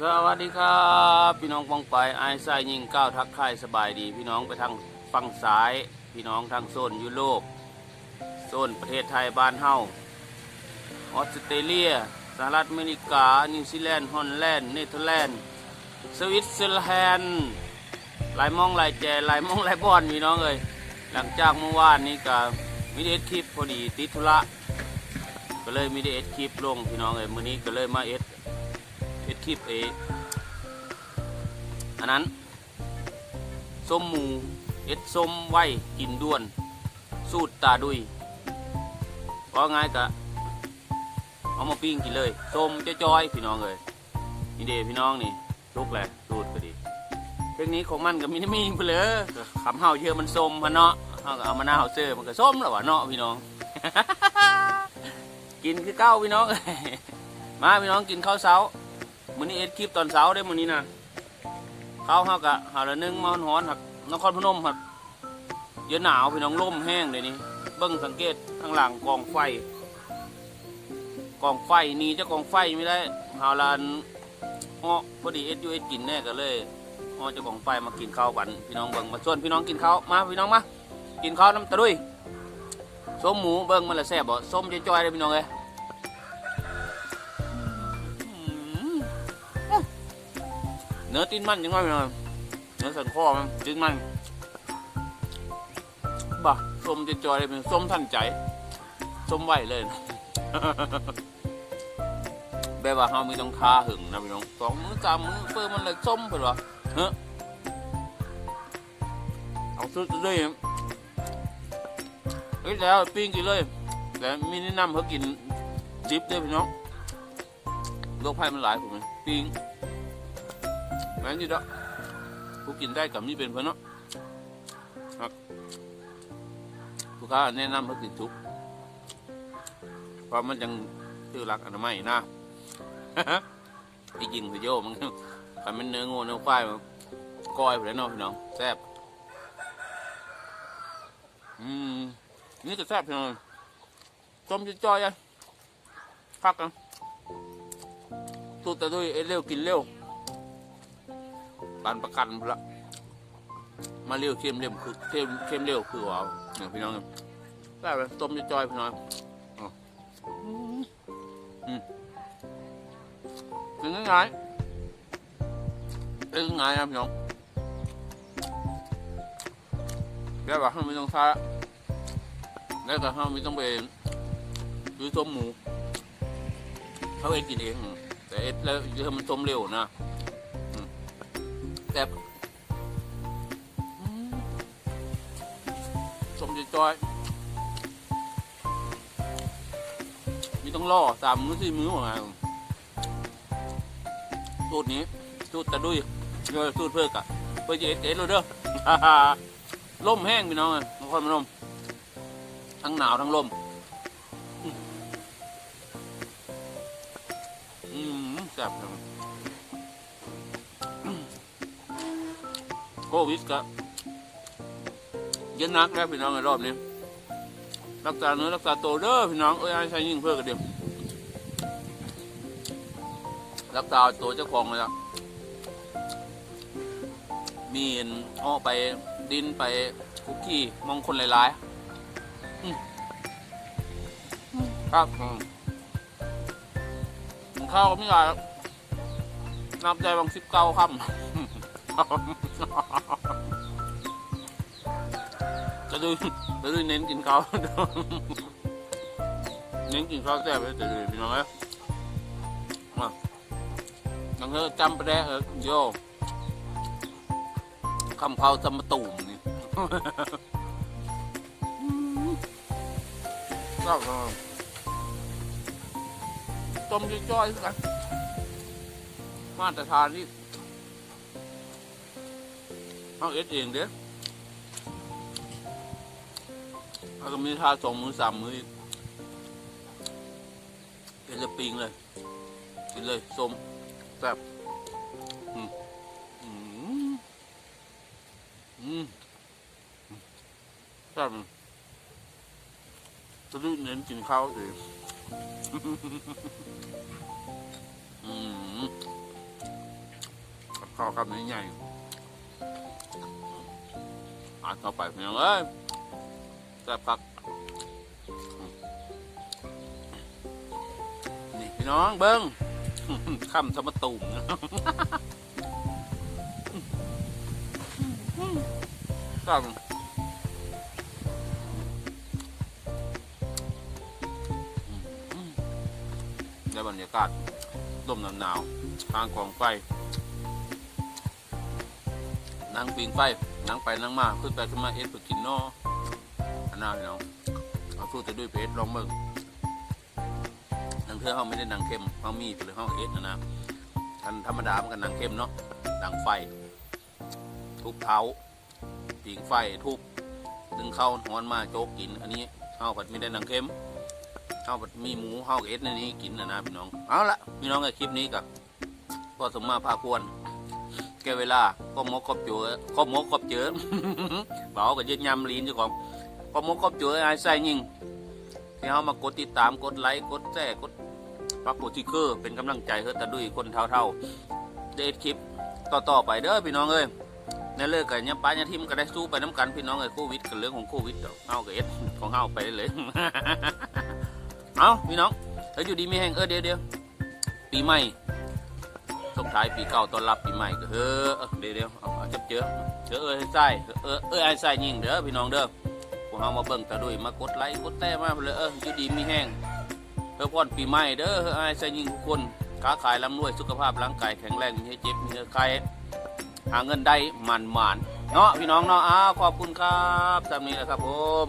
สวัสดีครับพี่น้องปองไปไอ้ไส้ยิงก้าวทักทายสบายดี พี่น้องไปทางฝั่งซ้าย พี่น้องทางโซนยุโรปโซนประเทศไทยบ้านเฮาออสเตรเลียสหรัฐอเมริกา นิวซีแลนด์ฮอลแลนด์เนเธอร์แลนด์สวิตเซอร์แลนด์หลายมองหลายแจหลายมองหลายบอนพี่น้องเอ้ยหลังจากเมื่อวานนี้ก็มีได้เอ็ดคลิปพอดีติดธุระก็เลยมีได้เอ็ดคลิปลงพี่น้องเอ้ยมื้อนี้ก็เลยมาเอ็ด เอ็ดคลิปเออันนั้นส้มหมูเอ็ดส้มไว้กินด้วน สูตรตาดุยเพราะง่ายกะเอามาปิ้งกินเลยส้มจะจอยๆพี่น้องเลยนี่เดพี่น้องนี่ลุกแหละสูตรก็ดีเทคนิคของมันก็มีนมีไปเลยคำเฮาเยอะมันส้มมันเนาะเฮาเอามะนาวเซอร์มันก็ส้มแล้ววะเนาะพี่น้อง กินคือเก้าพี่น้องมาพี่น้องกินข้าวเช้า มื้อนี้เอ็ดคลิปตอนเช้าได้มื้อนี้นะข้าวเฮากะหาละหนึงมาฮ้อนหักนครพนมหักเยอะหนาวพี่น้องลมแห้งเลยนี่เบิ่งสังเกตข้างหลังกองไฟ กองไฟนี่จะกองไฟไม่ได้หาลานอ้อพอดีเอ็ดยูเอ็ดกินแน่ก็เลยอ้อเจะกองไฟมากินข้าวบันพี่น้องเบิ่งมาชวนพี่น้องกินข้าวมาพี่น้องมากินข้าวน้ำตะลุยส้มหมูเบิ่งมันละแซ่บบ่ส้มจะจ้อยๆเลยพี่น้องเอ้ย เนื้อตีนมันยังไงพี่น้องเนื้อสันคอมันตีนมันบ่ส้มจะจอยเลยเป็นส้มทันใจส้มไหวเลยแบบว่าเฮามีต้องทาหึงนะพี่น้องสองมือสามมือเพิ่มมันเลยส้มเพิ่นว่าเฮ้อเอาสุดเลยเฮ้ยแล้วปิ้งกินเลย แต่มีแนะนำเขากินดิบด้วยพี่น้องโรคภัยมันหลายผมปิ้ง แม่นอยู่ดอกผู้กินได้กับนี่เป็นเพื่อนเนาะครับลูกค้าแนะนำให้กินทุกเพราะมันยังชื่อรักอนามัยนะที่จริงคือโยมันคันมันเนื้องูเนื้อควายมันก้อยไปแล้วเนาะพี่น้องแซ่บอืมนี่ก็แซ่บพี่น้องต้มจะจอยๆอะพักกันตูดแต่ด้วยเอ้ยเร็วกินเร็ว ปานประกันพละมาเร็วเข้มเร็วคือเข้มเข้มเร็วคือว้าวเนี่ยพี่น้องได้เลยต้มจอยพี่น้องอืมเป็นง่ายๆเป็นง่ายนะพี่น้องแล้วก็ห้ามไม่ต้องท้าแล้วก็ห้ามไม่ต้องไปซื้อต้มหมูเขาเองกินเองแต่เอ็ดแล้วเยอะมันต้มเร็วนะ แต่สมจะจอย มีต้องล่อสามมือสี่มือว่าไงสูตรนี้สูตรตะดุยเงยสูตรเพื่อกะเพื่อจะเอ็ดเอ็ดเลยเด้อล่มแห้งพี่น้องเลยบางคนมันลมทั้งหนาวทั้งลมอืมอืมแซ่บจัง โควิดก็ย็นนักแล้วพี่น้องในรอบนี้รักษาเนื้อรักษาตัวเด้อพี่น้องเอ้ยใช้ยิ่งเพื่อกันเดียวรักษาตัวเจ้าของเลยละมีนอ้อไปดินไปคุกกี้มองคนหลายๆครับอืมกินข้าวก็ไม่ได้นับใจบางสิบเก้าคำ จะดูจะดูเน้นกินข้าวเน้นกินข้าวแซ่บเลยจะดูพี่น้องเอ้ยมานังเออจำไปได้เออโยคำข้าวจำมตุ่มนี่ก็ต้มจ้อยๆกันมาตรฐานนี่ เอาเอ็ดเองเด้อเอาก็มีทาสองมือสามมืออีกเป็นละปิงเลย กินเลยส้มแซ่บอืมอืมอืมแซ่บจะดูเน้นกินข้าวสิอืมข้าวกับนี้ใหญ่ อาต่อไปเพี่น้องเอ้ยแซ่พัก นี่พี่น้องเบิ้งคำสมตุ่มนะตั้งได้บรรยากาศลมหนาวๆทางกองไฟ นั่งปิงไฟนั่งไปนั่งมาขึ้นไปขึ้นมาเอ็ดไปกินเนออันน่าพี่น้องเอาสู้แต่ด้วยเพชรลองเบิ่งนังเทือเขาไม่ได้นังเข้มเขามีไปเลยเขาเอ็ดนะนะทันธรรมดามันกันนังเข้มเนาะดังไฟ ทุบเท้าปิงไฟทุบดึงเข้าหอนมาโจกกิน อันนี้เขาผัดไม่ได้นังเข้มเขาผัดมีหมูเขาเอ็ดในนี้กินนะนะพี่น้องเอาละพี่น้องในคลิปนี้กับก็สมมาพาควร แกเวลาก็มกกบเจอก็มกกบเจอ bảo cái dân nhâm liền chứ còn có muốn có chữa ai sai nhìn thì họ mà กดติดตามกดไลค์กดแชร์กดปักกดที่คือเป็นกำลังใจเฮ้แต่ด้วยคนเท่าๆเดทคลิปต่อๆไปเด้อพี่น้องเอ้ยในเลิกกันเนี่ยป้าเนี่ยทิมก็ได้สู้ไปน้ำกันพี่น้องเอ้ยโควิดกันเรื่องของโควิดเดี๋ยวเอากับเอสของเฮาไปเลยเอาพี่น้องเฮ้ยอยู่ดีไม่แห้งเออเดี๋ยวเดี๋ยวปีใหม่ ส่งท้ายปีเก่าต้อนรับปีใหม่ก็เฮ้อเดี๋ยวเดี๋ยวเอาจับเจอเจอเอ้ยไส้เออเอ้ยไอ้ไส้ยิงเด้อพี่น้องเด้อพวกเฮามาเบิ่งตาด้วยมากดไลค์กดแต้มาเลยเอออยู่ดีมีแห้งเฮ้อพรปีใหม่เด้อเฮ้อไอ้ไส้ยิงทุกคนค้าขายร่ำรวยสุขภาพร่างกายแข็งแรงมีให้เจ็บมีให้ใครหาเงินได้มันๆเนาะพี่น้องเนาะอ้าวขอบคุณครับสำนี้นะครับผม